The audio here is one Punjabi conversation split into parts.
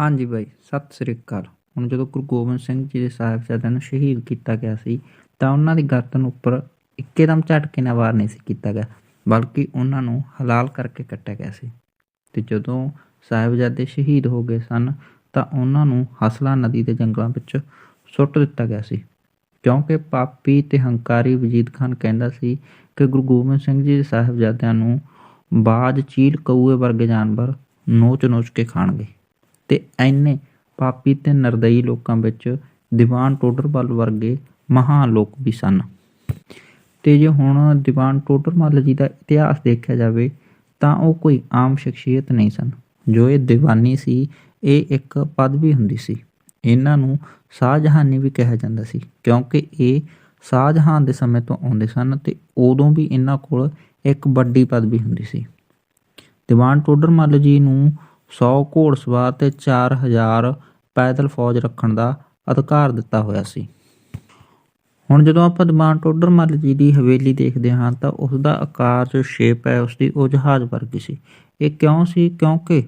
ਹਾਂਜੀ ਬਾਈ, ਸਤਿ ਸ੍ਰੀ ਅਕਾਲ। ਹੁਣ ਜਦੋਂ ਗੁਰੂ ਗੋਬਿੰਦ ਸਿੰਘ ਜੀ ਦੇ ਸਾਹਿਬਜ਼ਾਦਿਆਂ ਨੂੰ ਸ਼ਹੀਦ ਕੀਤਾ ਗਿਆ ਸੀ, ਤਾਂ ਉਹਨਾਂ ਦੀ ਗਰਦਨ ਉੱਪਰ ਇੱਕੇਦਮ ਝਟਕੇ ਨਾਲ ਵਾਰ ਨਹੀਂ ਸੀ ਕੀਤਾ ਗਿਆ, ਬਲਕਿ ਉਹਨਾਂ ਨੂੰ ਹਲਾਲ ਕਰਕੇ ਕੱਟਿਆ ਗਿਆ ਸੀ। ਤੇ ਜਦੋਂ ਸਾਹਿਬਜ਼ਾਦੇ ਸ਼ਹੀਦ ਹੋ ਗਏ ਸਨ, ਤਾਂ ਉਹਨਾਂ ਨੂੰ ਹਸਲਾ ਨਦੀ ਦੇ ਜੰਗਲਾਂ ਵਿੱਚ ਸੁੱਟ ਦਿੱਤਾ ਗਿਆ ਸੀ। ਕਿਉਂਕਿ ਪਾਪੀ ਤੇ ਹੰਕਾਰੀ ਵਜੀਦ ਖਾਨ ਕਹਿੰਦਾ ਸੀ ਕਿ ਗੁਰੂ ਗੋਬਿੰਦ ਸਿੰਘ ਜੀ ਦੇ ਸਾਹਿਬਜ਼ਾਦਿਆਂ ਨੂੰ ਬਾਜ, ਚੀਲ, ਕਊਏ ਵਰਗੇ ਜਾਨਵਰ ਨੋਚ-ਨੋਚ ਕੇ ਖਾਣਗੇ। ਤੇ ਐਨੇ ਪਾਪੀ ਤੇ ਨਰਦਈ ਲੋਕਾਂ ਵਿੱਚ ਦੀਵਾਨ ਟੋਡਰਮੱਲ ਵਰਗੇ ਮਹਾਨ ਲੋਕ ਵੀ ਸਨ। ਤੇ ਜੇ ਹੁਣ ਦੀਵਾਨ ਟੋਡਰਮੱਲ ਜੀ ਦਾ ਇਤਿਹਾਸ ਦੇਖਿਆ ਜਾਵੇ, ਤਾਂ ਉਹ ਕੋਈ ਆਮ ਸ਼ਖਸੀਅਤ ਨਹੀਂ ਸਨ। ਜੋ ਇਹ ਦੀਵਾਨੀ ਸੀ, ਇਹ ਇੱਕ ਪਦਵੀ ਹੁੰਦੀ ਸੀ। ਇਹਨਾਂ ਨੂੰ ਸ਼ਾਹਜਹਾਨੀ ਵੀ ਕਿਹਾ ਜਾਂਦਾ ਸੀ, ਕਿਉਂਕਿ ਇਹ ਸ਼ਾਹਜਹਾਨ ਦੇ ਸਮੇਂ ਤੋਂ ਆਉਂਦੇ ਸਨ ਤੇ ਉਦੋਂ ਵੀ ਇਹਨਾਂ ਕੋਲ ਇੱਕ ਵੱਡੀ ਪਦਵੀ ਹੁੰਦੀ ਸੀ। ਦੀਵਾਨ ਟੋਡਰਮੱਲ ਜੀ ਨੂੰ 100 ਘੋੜਸਵਾਰ ਤੇ 4000 ਪੈਦਲ ਫੌਜ ਰੱਖਣ ਦਾ ਅਧਿਕਾਰ ਦਿੱਤਾ ਹੋਇਆ ਸੀ। ਹੁਣ ਜਦੋਂ ਆਪਾਂ ਦੀਵਾਨ ਟੋਡਰਮੱਲ ਜੀ ਦੀ ਹਵੇਲੀ ਦੇਖਦੇ ਹਾਂ ਤਾਂ ਉਸ ਦਾ ਆਕਾਰ ਜੋ ਸ਼ੇਪ ਹੈ ਉਸ ਦੀ ਉਹ ਜਹਾਜ਼ ਵਰਗੀ ਸੀ। ਇਹ ਕਿਉਂ ਸੀ? ਕਿਉਂਕਿ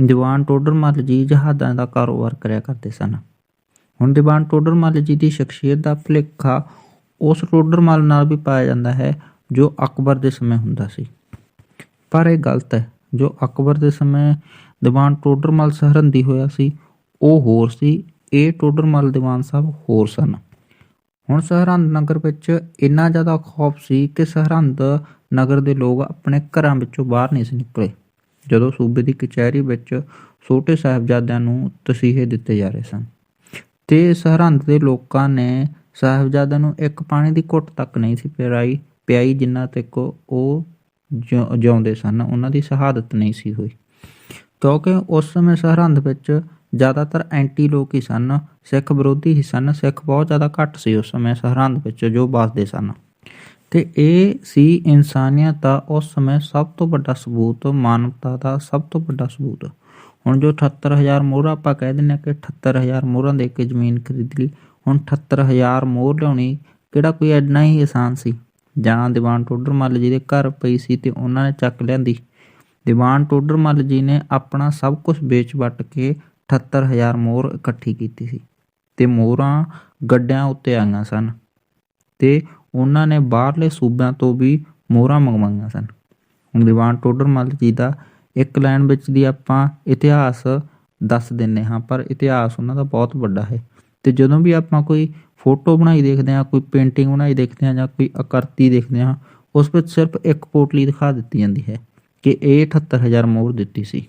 ਦੀਵਾਨ ਟੋਡਰ ਮੱਲ ਜੀ ਜਹਾਜ਼ਾਂ ਦਾ ਕਾਰੋਬਾਰ ਕਰਿਆ ਕਰਦੇ ਸਨ। ਹੁਣ ਦੀਵਾਨ ਟੋਡਰ ਮੱਲ ਜੀ ਦੀ ਸ਼ਖਸੀਅਤ ਦਾ ਭੁਲੇਖਾ ਉਸ ਟੋਡਰ ਮੱਲ ਨਾਲ ਵੀ ਪਾਇਆ ਜਾਂਦਾ ਹੈ ਜੋ ਅਕਬਰ ਦੇ ਸਮੇਂ ਹੁੰਦਾ ਸੀ। ਪਰ ਇਹ ਗਲਤ ਹੈ। ਜੋ ਅਕਬਰ ਦੇ ਸਮੇਂ ਦੀਵਾਨ ਟੋਡਰਮਲ ਸਰਹੰਦੀ ਹੋਇਆ ਸੀ, ਉਹ ਹੋਰ ਸੀ, ਇਹ ਟੋਡਰਮਲ ਦੀਵਾਨ ਸਾਹਿਬ ਹੋਰ ਸਨ। ਹੁਣ ਸਰਹੰਦ ਨਗਰ ਵਿੱਚ ਇੰਨਾ ਜ਼ਿਆਦਾ ਖੌਫ ਸੀ ਕਿ ਸਰਹੰਦ ਨਗਰ ਦੇ ਲੋਕ ਆਪਣੇ ਘਰਾਂ ਵਿੱਚੋਂ ਬਾਹਰ ਨਹੀਂ ਸੀ ਨਿਕਲੇ। ਜਦੋਂ ਸੂਬੇ ਦੀ ਕਚਹਿਰੀ ਵਿੱਚ ਛੋਟੇ ਸਾਹਿਬਜ਼ਾਦਿਆਂ ਨੂੰ ਤਸੀਹੇ ਦਿੱਤੇ ਜਾ ਰਹੇ ਸਨ, ਤੇ ਸਰਹੰਦ ਦੇ ਲੋਕਾਂ ਨੇ ਸਾਹਿਬਜ਼ਾਦਿਆਂ ਨੂੰ ਇੱਕ ਪਾਣੀ ਦੀ ਘੁੱਟ ਤੱਕ ਨਹੀਂ ਸੀ ਪਿਆਈ ਪਿਆਈ ਜਿੰਨਾ ਤੱਕ ਉਹ ਜਿਉਂਦੇ ਸਨ, ਉਹਨਾਂ ਦੀ ਸ਼ਹਾਦਤ ਨਹੀਂ ਸੀ ਹੋਈ। ਕਿਉਂਕਿ ਉਸ ਸਮੇਂ ਸਰਹੰਦ ਵਿੱਚ ਜ਼ਿਆਦਾਤਰ ਐਂਟੀ ਲੋਕ ਹੀ ਸਨ, ਸਿੱਖ ਵਿਰੋਧੀ ਹੀ ਸਨ, ਸਿੱਖ ਬਹੁਤ ਜ਼ਿਆਦਾ ਘੱਟ ਸੀ ਉਸ ਸਮੇਂ ਸਰਹੰਦ ਵਿੱਚ ਜੋ ਵੱਸਦੇ ਸਨ। ਤੇ ਇਹ ਸੀ ਇਨਸਾਨੀਅਤ ਦਾ ਉਸ ਸਮੇਂ ਸਭ ਤੋਂ ਵੱਡਾ ਸਬੂਤ, ਮਾਨਵਤਾ ਦਾ ਸਭ ਤੋਂ ਵੱਡਾ ਸਬੂਤ। ਹੁਣ ਜੋ 78000 ਮੋਹਰਾਂ ਆਪਾਂ ਕਹਿ ਦਿੰਦੇ ਹਾਂ ਕਿ 78000 ਮੋਹਰਾਂ ਦੇ ਕੇ ਜ਼ਮੀਨ ਖਰੀਦ ਲਈ, ਹੁਣ 78000 ਮੋਹਰ ਲਿਆਉਣੀ ਕਿਹੜਾ ਕੋਈ ਐਡਨਾ ਹੀ ਆਸਾਨ ਸੀ? ਜਾਂ ਦੀਵਾਨ ਟੋਡਰ ਮੱਲ ਜੀ ਦੇ ਘਰ ਪਈ ਸੀ ਤੇ ਉਹਨਾਂ ਨੇ ਚੱਕ ਲਿਆਂਦੀ। ਦੀਵਾਨ ਟੋਡਰਮੱਲ ਜੀ ਨੇ ਆਪਣਾ ਸਭ ਕੁਝ ਵੇਚ ਵੱਟ ਕੇ 78000 ਮੋਹਰ ਇਕੱਠੀ ਕੀਤੀ ਸੀ ਤੇ ਮੋਹਰਾਂ ਗੱਡਿਆਂ ਉੱਤੇ ਆਈਆਂ ਸਨ ਤੇ ਉਹਨਾਂ ਨੇ ਬਾਹਰਲੇ ਸੂਬਿਆਂ ਤੋਂ ਵੀ ਮੋਹਰਾਂ ਮੰਗਵਾਈਆਂ ਸਨ। ਹੁਣ ਦੀਵਾਨ ਟੋਡਰਮੱਲ ਜੀ ਦਾ ਇੱਕ ਲਾਈਨ ਵਿੱਚ ਦੀ ਆਪਾਂ ਇਤਿਹਾਸ ਦੱਸ ਦਿੰਨੇ ਹਾਂ, ਪਰ ਇਤਿਹਾਸ ਉਹਨਾਂ ਦਾ ਬਹੁਤ ਵੱਡਾ ਹੈ ਤੇ ਜਦੋਂ ਵੀ ਆਪਾਂ ਕੋਈ ਫੋਟੋ ਬਣਾਈ ਦੇਖਦੇ ਹਾਂ, ਕੋਈ ਪੇਂਟਿੰਗ ਬਣਾਈ ਦੇਖਦੇ ਹਾਂ ਜਾਂ ਕੋਈ ਅਕਰਤੀ ਦੇਖਦੇ ਹਾਂ, ਉਸ ਵਿੱਚ ਸਿਰਫ ਇੱਕ ਪੋਟਲੀ ਦਿਖਾ ਦਿੱਤੀ ਜਾਂਦੀ ਹੈ। ਕਿ ਇਹ 78000 ਮੋਹਰ ਦਿੱਤੀ ਸੀ।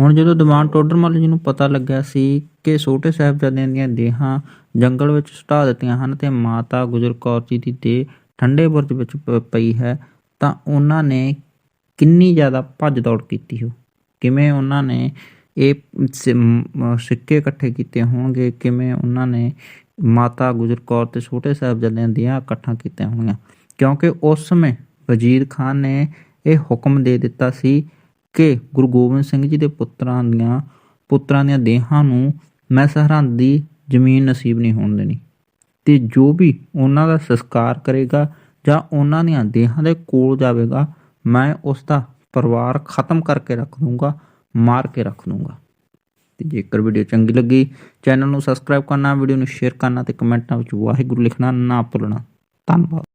ਹੁਣ ਜਦੋਂ ਦੀਵਾਨ ਟੋਡਰਮੱਲ ਜੀ ਨੂੰ ਪਤਾ ਲੱਗਿਆ ਸੀ ਕਿ ਛੋਟੇ ਸਾਹਿਬਜ਼ਾਦਿਆਂ ਦੀਆਂ ਦੇਹਾਂ ਜੰਗਲ ਵਿੱਚ ਸੁਟਾ ਦਿੱਤੀਆਂ ਹਨ ਤੇ ਮਾਤਾ ਗੁਜਰ ਕੌਰ ਜੀ ਦੀ ਦੇਹ ਠੰਡੇ ਬੁਰਜ ਵਿੱਚ ਪਈ ਹੈ, ਤਾਂ ਉਹਨਾਂ ਨੇ ਕਿੰਨੀ ਜ਼ਿਆਦਾ ਭੱਜ ਦੌੜ ਕੀਤੀ ਹੋ? ਕਿਵੇਂ ਉਹਨਾਂ ਨੇ ਇਹ ਸਿੱਕੇ ਇਕੱਠੇ ਕੀਤੇ ਹੋਣਗੇ? ਕਿਵੇਂ ਉਹਨਾਂ ਨੇ ਮਾਤਾ ਗੁਜਰ ਕੌਰ ਤੇ ਛੋਟੇ ਸਾਹਿਬਜ਼ਾਦਿਆਂ ਦੀਆਂ ਇਕੱਠਾਂ ਕੀਤੀਆਂ ਹੋਣਗੀਆਂ? ਕਿਉਂਕਿ ਉਸ ਸਮੇਂ ਵਜ਼ੀਰ ਖਾਨ ਨੇ ਇਹ ਹੁਕਮ ਦੇ ਦਿੱਤਾ ਸੀ ਕਿ ਗੁਰੂ ਗੋਬਿੰਦ ਸਿੰਘ ਜੀ ਦੇ ਪੁੱਤਰਾਂ ਦੀਆਂ ਪੁੱਤਰਾਂ ਦੀਆਂ ਦੇਹਾਂ ਨੂੰ ਮੈਂ ਸਰਹੰਦ ਦੀ ਜ਼ਮੀਨ ਨਸੀਬ ਨਹੀਂ ਹੋਣ ਦੇਣੀ। ਤੇ ਜੋ ਵੀ ਉਹਨਾਂ ਦਾ ਸੰਸਕਾਰ ਕਰੇਗਾ ਜਾਂ ਉਹਨਾਂ ਦੀਆਂ ਦੇਹਾਂ ਦੇ ਕੋਲ ਜਾਵੇਗਾ, ਮੈਂ ਉਸ ਦਾ ਪਰਿਵਾਰ ਖਤਮ ਕਰਕੇ ਰੱਖ ਦੂੰਗਾ, ਮਾਰ ਕੇ ਰੱਖ ਦੂੰਗਾ। ਤੇ ਜੇਕਰ ਵੀਡੀਓ ਚੰਗੀ ਲੱਗੀ, ਚੈਨਲ ਨੂੰ ਸਬਸਕ੍ਰਾਈਬ ਕਰਨਾ, ਵੀਡੀਓ ਨੂੰ ਸ਼ੇਅਰ ਕਰਨਾ ਤੇ ਕਮੈਂਟਾਂ ਵਿੱਚ ਵਾਹਿਗੁਰੂ ਲਿਖਣਾ ਨਾ ਭੁੱਲਣਾ। ਧੰਨਵਾਦ।